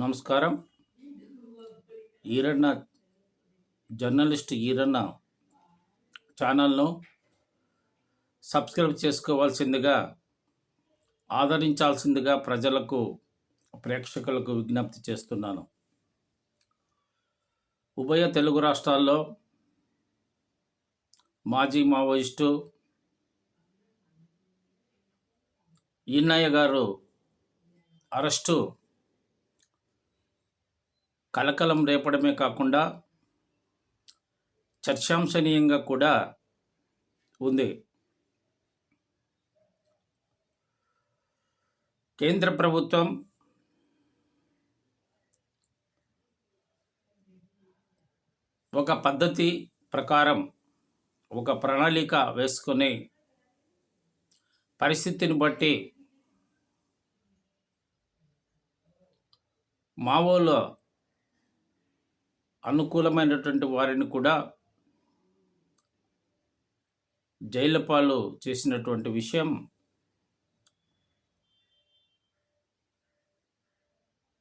నమస్కారం. ఈరన్న జర్నలిస్ట్ ఈరన్న ఛానల్ను సబ్స్క్రైబ్ చేసుకోవాల్సిందిగా ఆదరించాల్సిందిగా ప్రజలకు ప్రేక్షకులకు విజ్ఞప్తి చేస్తున్నాను. ఉభయ తెలుగు రాష్ట్రాల్లో మాజీ మావోయిస్టు ఈన్నయ్య గారు అరెస్టు కలకలం రేపడమే కాకుండా చర్చాంశనీయంగా కూడా ఉంది. కేంద్ర ప్రభుత్వం ఒక పద్ధతి ప్రకారం ఒక ప్రణాళిక వేసుకుని పరిస్థితిని బట్టి మావోలో అనుకూలమైనటువంటి వారిని కూడా జైలపాలు పాలు చేసినటువంటి విషయం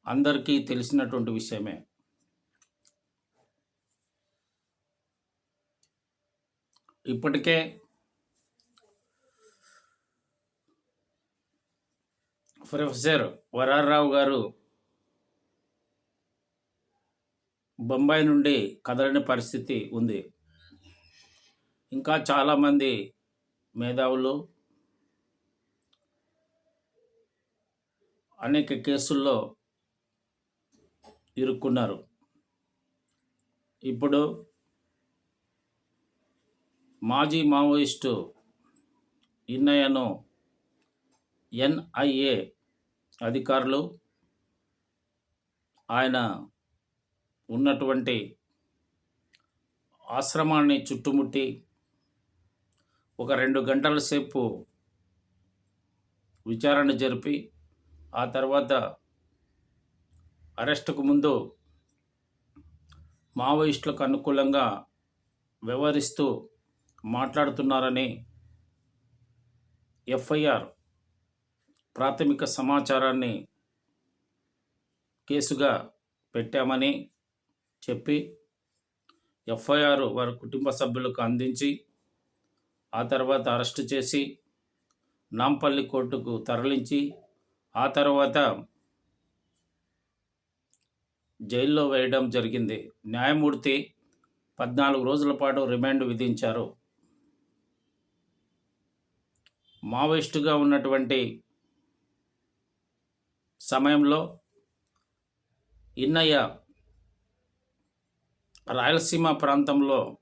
అందరికీ తెలిసినటువంటి విషయమే. ఇప్పటికే ప్రొఫెసర్ వరారావు గారు బొంబాయి నుండి కదలని పరిస్థితి ఉంది. ఇంకా చాలామంది మేధావులు అనేక కేసుల్లో ఇరుక్కున్నారు. ఇప్పుడు మాజీ మావోయిస్టు ఇన్నయ్యను ఎన్ఐఏ అధికారులు ఆయన ఉన్నటువంటి ఆశ్రమాన్ని చుట్టుముట్టి ఒక రెండు గంటల సేపు విచారణ జరిపి ఆ తర్వాత అరెస్టుకు ముందు మావోయిస్టులకు అనుకూలంగా వ్యవహరిస్తూ మాట్లాడుతున్నారని ఎఫ్ఐఆర్ ప్రాథమిక సమాచారాన్ని కేసుగా పెట్టామని చెప్పి ఎఫ్ఐఆర్ వారి కుటుంబ సభ్యులకు అందించి ఆ తర్వాత అరెస్టు చేసి నాంపల్లి కోర్టుకు తరలించి ఆ తర్వాత జైల్లో వేయడం జరిగింది. న్యాయమూర్తి పద్నాలుగు రోజుల పాటు రిమాండ్ విధించారు. మావోయిస్టుగా ఉన్నటువంటి సమయంలో ఇన్నయ్య రాయలసీమ ప్రాంతంలో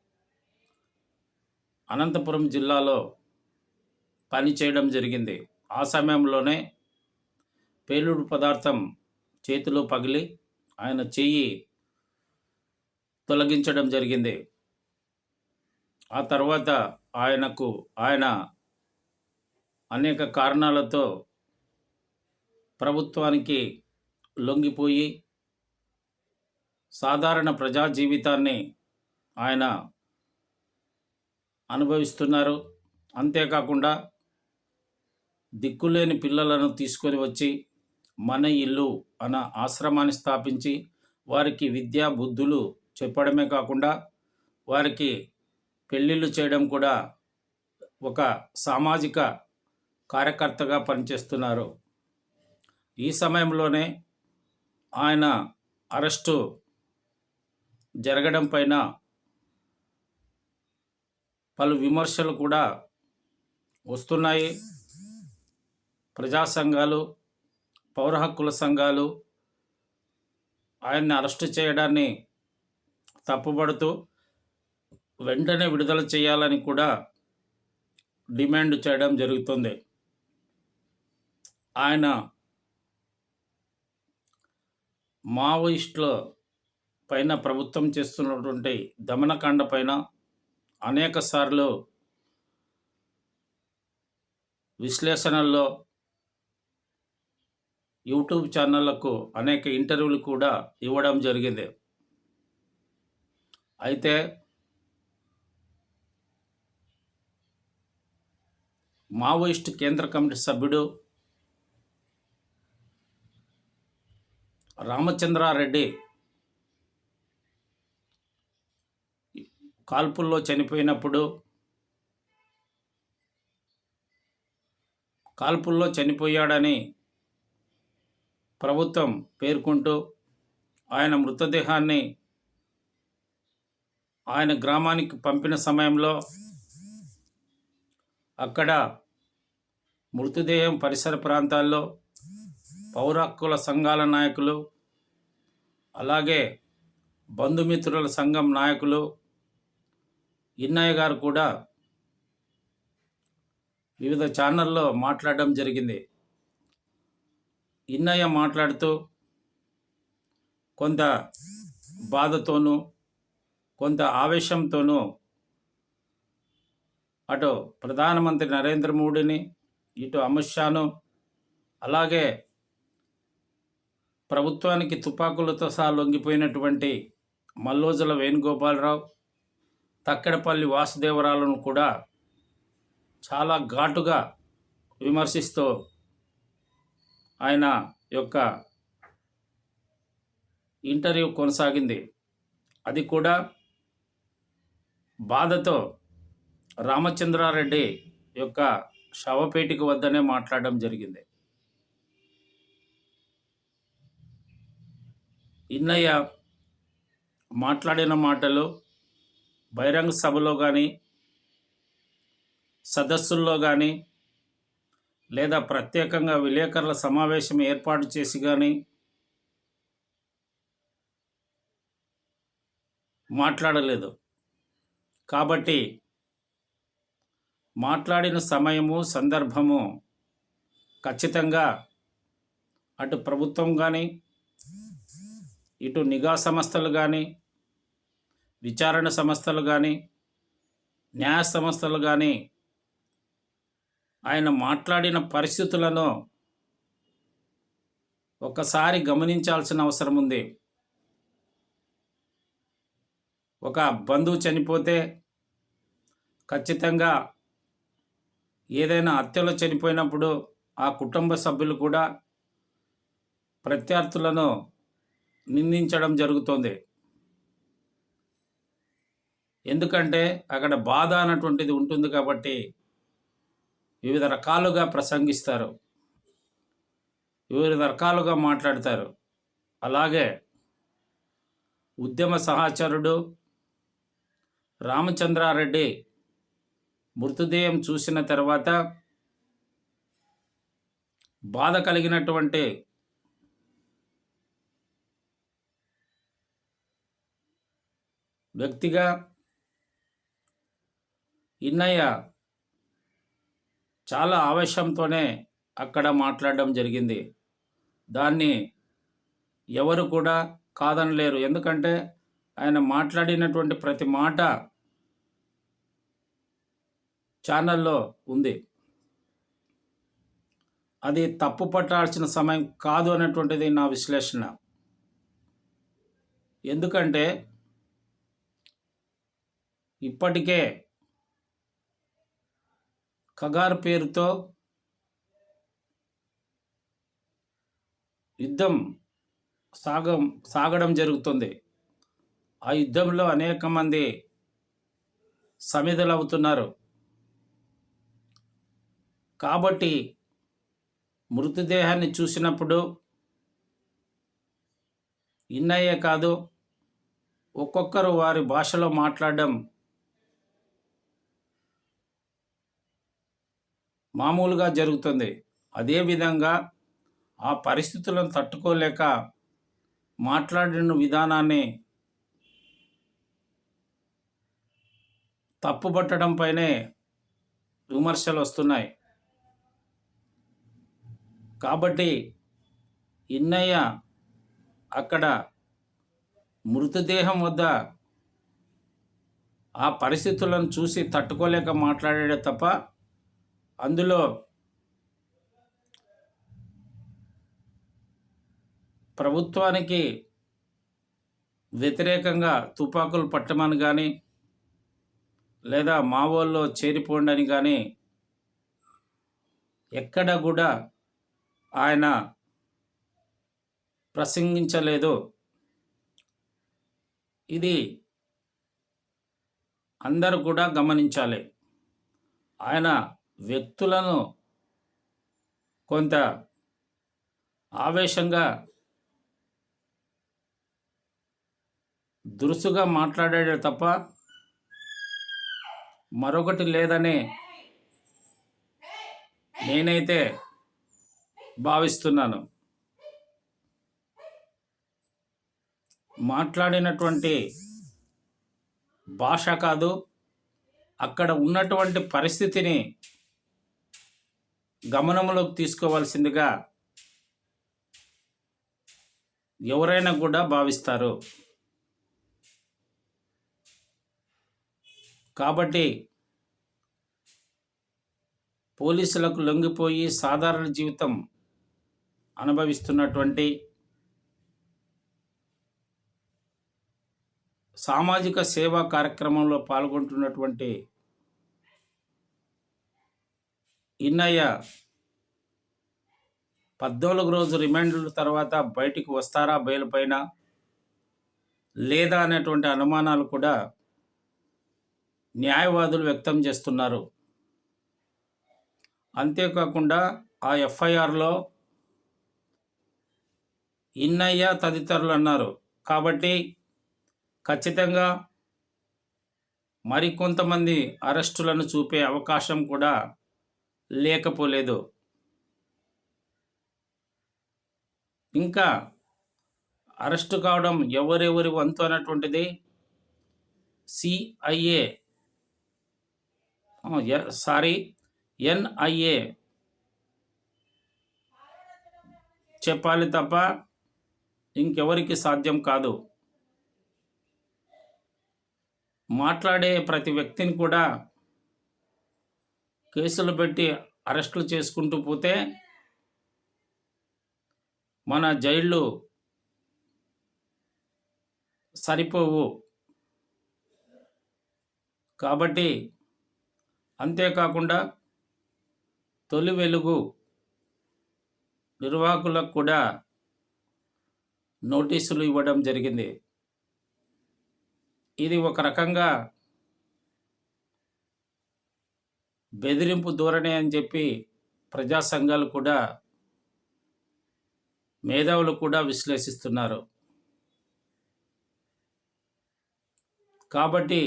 అనంతపురం జిల్లాలో పనిచేయడం జరిగింది. ఆ సమయంలోనే పేలుడు పదార్థం చేతిలో పగిలి ఆయన చెయ్యి తొలగించడం జరిగింది. ఆ తర్వాత ఆయనకు ఆయన అనేక కారణాలతో ప్రభుత్వానికి లొంగిపోయి సాధారణ ప్రజా జీవితాన్ని ఆయన అనుభవిస్తున్నారు. అంతేకాకుండా దిక్కులేని పిల్లలను తీసుకొని వచ్చి మన ఇల్లు అన్న ఆశ్రమాన్ని స్థాపించి వారికి విద్యా బుద్ధులు చెప్పడమే కాకుండా వారికి పెళ్ళిళ్ళు చేయడం కూడా ఒక సామాజిక కార్యకర్తగా పనిచేస్తున్నారు. ఈ సమయంలోనే ఆయన అరెస్టు జరగడం పైన పలు విమర్శలు కూడా వస్తున్నాయి. ప్రజా సంఘాలు పౌర హక్కుల సంఘాలు ఆయన్ని అరెస్టు చేయడాన్ని తప్పుపడుతూ వెంటనే విడుదల చేయాలని కూడా డిమాండ్ చేయడం జరుగుతుంది. ఆయన మావోయిస్టుల పైన ప్రభుత్వం చేస్తున్నటువంటి దమనకాండ పైన అనేక సార్లు విశ్లేషణల్లో యూట్యూబ్ ఛానళ్ళకు అనేక ఇంటర్వ్యూలు కూడా ఇవ్వడం జరిగింది. అయితే మావోయిస్ట్ కేంద్ర కమిటీ సభ్యుడు రామచంద్రారెడ్డి కాల్పుల్లో చనిపోయినప్పుడు కాల్పుల్లో చనిపోయాడని ప్రభుత్వం పేర్కొంటూ ఆయన మృతదేహాన్ని ఆయన గ్రామానికి పంపిన సమయంలో అక్కడ మృతదేహం పరిసర ప్రాంతాల్లో పౌర హక్కుల సంఘాల నాయకులు అలాగే బంధుమిత్రుల సంఘం నాయకులు ఇన్నయ్య గారు కూడా వివిధ ఛానల్లో మాట్లాడడం జరిగింది. ఇన్నయ్య మాట్లాడుతూ కొంత బాధతోనూ కొంత ఆవేశంతోనూ అటు ప్రధానమంత్రి నరేంద్ర మోడీని ఇటు అమిత్ షాను అలాగే ప్రభుత్వానికి తుపాకులతో సహా లొంగిపోయినటువంటి మల్లోజుల వేణుగోపాలరావు తక్కెడపల్లి వాసుదేవరాలను కూడా చాలా ఘాటుగా విమర్శిస్తూ ఆయన యొక్క ఇంటర్వ్యూ కొనసాగింది. అది కూడా బాధతో రామచంద్రారెడ్డి యొక్క శవపేటిక వద్దనే మాట్లాడడం జరిగింది. ఇన్నయ్య మాట్లాడిన మాటలు బహిరంగ సభలో కానీ సదస్సుల్లో కానీ లేదా ప్రత్యేకంగా విలేకరుల సమావేశం ఏర్పాటు చేసి కానీ మాట్లాడలేదు. కాబట్టి మాట్లాడిన సమయము సందర్భము ఖచ్చితంగా అటు ప్రభుత్వం కానీ ఇటు నిఘా సంస్థలు కానీ విచారణ సంస్థలు కానీ న్యాయ సంస్థలు కానీ ఆయన మాట్లాడిన పరిస్థితులను ఒకసారి గమనించాల్సిన అవసరం ఉంది. ఒక బంధువు చనిపోతే ఖచ్చితంగా ఏదైనా హత్యలో చనిపోయినప్పుడు ఆ కుటుంబ సభ్యులు కూడా ప్రత్యర్థులను నిందించడం జరుగుతుంది. ఎందుకంటే అక్కడ బాధ అన్నటువంటిది ఉంటుంది కాబట్టి వివిధ రకాలుగా ప్రసంగిస్తారు. వివిధ రకాలుగా మాట్లాడతారు. అలాగే ఉద్యమ సహచరుడు రామచంద్రారెడ్డి మృతదేహం చూసిన తర్వాత బాధ కలిగినటువంటి వ్యక్తిగా ఇన్నయ్య చాలా ఆవేశంతోనే అక్కడ మాట్లాడడం జరిగింది. దాన్ని ఎవరు కూడా కాదనలేరు. ఎందుకంటే ఆయన మాట్లాడినటువంటి ప్రతి మాట ఛానల్లో ఉంది. అది తప్పు పట్టాల్సిన సమయం కాదు అనేటువంటిది నా విశ్లేషణ. ఎందుకంటే ఇప్పటికే కగార్ పేరుతో యుద్ధం సాగం సాగడం జరుగుతుంది. ఆ యుద్ధంలో అనేక మంది సమిధులవుతున్నారు కాబట్టి మృతదేహాన్ని చూసినప్పుడు ఇన్నయ్యే కాదు ఒక్కొక్కరు వారి భాషలో మాట్లాడడం మామూలుగా జరుగుతుంది. అదేవిధంగా ఆ పరిస్థితులను తట్టుకోలేక మాట్లాడిన విధానాన్ని తప్పుపట్టడంపైనే విమర్శలు వస్తున్నాయి. కాబట్టి ఇన్నయ్య అక్కడ మృతదేహం వద్ద ఆ పరిస్థితులను చూసి తట్టుకోలేక మాట్లాడాడే తప్ప అందులో ప్రభుత్వానికి వ్యతిరేకంగా తుపాకులు పట్టమని కానీ లేదా మావోల్లో చేరిపోండి అని కానీ ఎక్కడ కూడా ఆయన ప్రసంగించలేదు. ఇది అందరూ కూడా గమనించాలి. ఆయన వ్యక్తులను కొంత ఆవేశంగా దురుసుగా మాట్లాడాడే తప్ప మరొకటి లేదని నేనైతే భావిస్తున్నాను. మాట్లాడినటువంటి భాష కాదు అక్కడ ఉన్నటువంటి పరిస్థితిని గమనంలోకి తీసుకోవాల్సిందిగా ఎవరైనా కూడా భావిస్తారు. కాబట్టి పోలీసులకు లొంగిపోయి సాధారణ జీవితం అనుభవిస్తున్నటువంటి సామాజిక సేవా కార్యక్రమంలో పాల్గొంటున్నటువంటి ఇన్నయ్య పద్నాలుగు రోజు రిమాండ్ తర్వాత బయటికి వస్తారా బెయిల్ పైన? లేదా అనేటువంటి అనుమానాలు కూడా న్యాయవాదులు వ్యక్తం చేస్తున్నారు. అంతేకాకుండా ఆ ఎఫ్ఐఆర్లో ఇన్నయ్య తదితరులు అన్నారు. కాబట్టి ఖచ్చితంగా మరికొంతమంది అరెస్టులను చూపే అవకాశం కూడా లేకపోలేదు. ఇంకా అరెస్టు కావడం ఎవరెవరి వంతు అన్నటువంటిది సిఐఏ సారీ ఎన్ఐఏ చెప్పాలి తప్ప ఇంకెవరికి సాధ్యం కాదు. మాట్లాడే ప్రతి వ్యక్తిని కూడా కేసులు పెట్టి అరెస్టులు చేసుకుంటూ పోతే మన జైళ్ళు సరిపోవు. కాబట్టి అంతేకాకుండా తొలి వెలుగు నిర్వాహకులకు కూడా నోటీసులు ఇవ్వడం జరిగింది. ఇది ఒక రకంగా బెదిరింపు ధోరణి అని చెప్పి ప్రజా సంఘాలు కూడా మేధావులు కూడా విశ్లేషిస్తున్నారు. కాబట్టి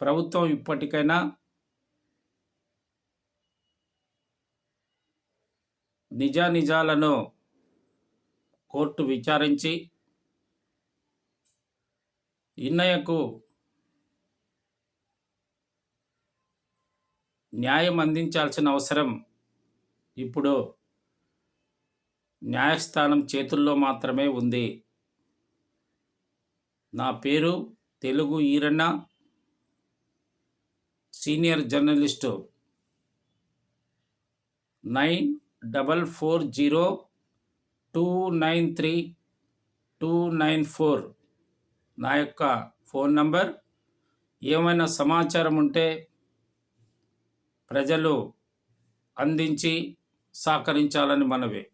ప్రభుత్వం ఇప్పటికైనా నిజానిజాలను కోర్టు విచారించి ఇన్నయ్యకు న్యాయం అందించాల్సిన అవసరం ఇప్పుడు న్యాయస్థానం చేతుల్లో మాత్రమే ఉంది. నా పేరు Telugu Eeranna senior journalist. Nine double four zero two nine three two nine four నా యొక్క ఫోన్ నంబర్. ఏమైనా సమాచారం ఉంటే ప్రజలు అందించి సహకరించాలని మనవి.